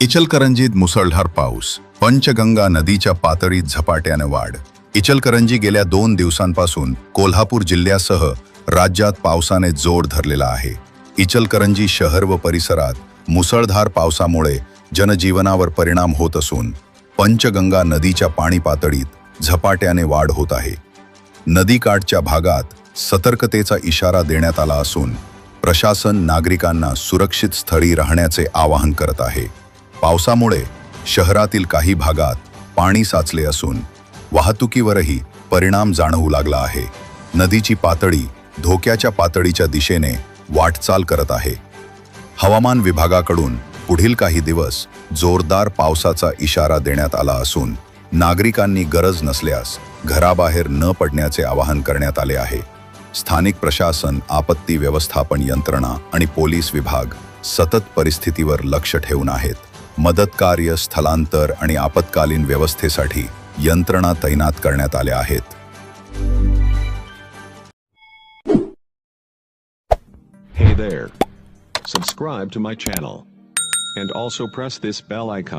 इचलकरंजीत मुसळधार पाऊस पंचगंगा नदीच्या पातळीत झपाट्याने वाढ. इचलकरंजी गेल्या दोन दिवसांपासून कोल्हापूर जिल्ह्यासह राज्यात पावसाने जोर धरलेला आहे. इचलकरंजी शहर व परिसरात मुसळधार पावसामुळे जनजीवनावर परिणाम होत असून पंचगंगा नदीच्या पाणी पातळीत झपाट्याने वाढ होत आहे. नदीकाठच्या भागात सतर्कतेचा इशारा देण्यात आला असून प्रशासन नागरिकांना सुरक्षित स्थळी राहण्याचे आवाहन करत आहे. पावसामुळे शहरातील काही भागात पाणी साचले असून वाहतुकीवरही परिणाम जाणवू लागला आहे. नदीची पातळी धोक्याच्या पातळीच्या दिशेने वाटचाल करत आहे. हवामान विभागाकडून पुढील काही दिवस जोरदार पावसाचा इशारा देण्यात आला असून नागरिकांनी गरज नसल्यास घराबाहेर न पडण्याचे आवाहन करण्यात आले आहे. स्थानिक प्रशासन आपत्ती व्यवस्थापन यंत्रणा आणि पोलीस विभाग सतत परिस्थितीवर लक्ष ठेवून आहेत. मदतकार्य स्थलांतर आणि आपत्कालीन व्यवस्थेसाठी यंत्रणा तैनात करण्यात आल्या आहेत Hey there. Subscribe to my channel. And also press this bell icon.